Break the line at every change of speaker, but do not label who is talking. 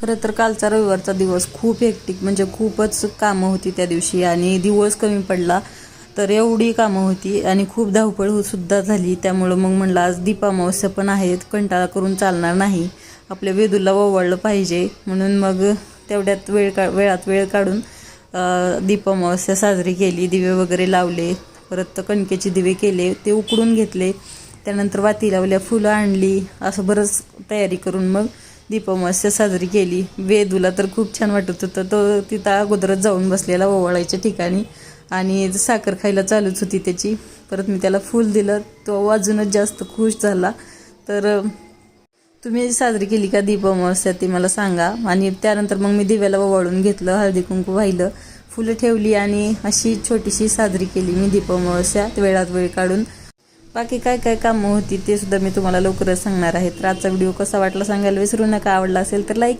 खरं तर कालचा रविवारचा दिवस खूप हेक्टिक म्हणजे खूपच कामं होती त्या दिवशी आणि दिवस कमी पडला तर एवढी कामं होती आणि खूप धावपळ सुद्धा झाली. त्यामुळं मग म्हणलं आज दीपामावस्या पण आहेत कंटाळा करून चालणार नाही. आपल्या वेदूला ओवाळलं पाहिजे. म्हणून मग तेवढ्यात वेळ का वेळात वेळ काढून दीपामावस्या साजरी केली दिवे वगैरे लावले परत कणकेचे दिवे केले ते उकडून घेतले. त्यानंतर वाती लावल्या फुलं आणली असं बरंच तयारी करून मग दीपामावस्या साजरी केली. वेदूला तर खूप छान वाटत होतं. तो तिथं अगोदरच जाऊन बसलेला ओवाळायच्या ठिकाणी आणि साखर खायला चालूच होती त्याची. परत मी त्याला फूल दिलं. तो अजूनच जास्त खुश झाला. तर तुम्ही साजरी केली का दीपामावस्या ती मला सांगा. आणि त्यानंतर मग मी दिव्याला ओवाळून घेतलं हळदी कुंकू वाहिलं फुलं ठेवली आणि अशी छोटीशी साजरी केली मी दीपामावस्या वेळात वेळ काढून. बाकी काय काय कामं होती ते सुद्धा मी तुम्हाला लवकरच सांगणार आहे. तर आजचा व्हिडिओ कसा वाटला सांगायला विसरू नका. आवडला असेल तर लाईक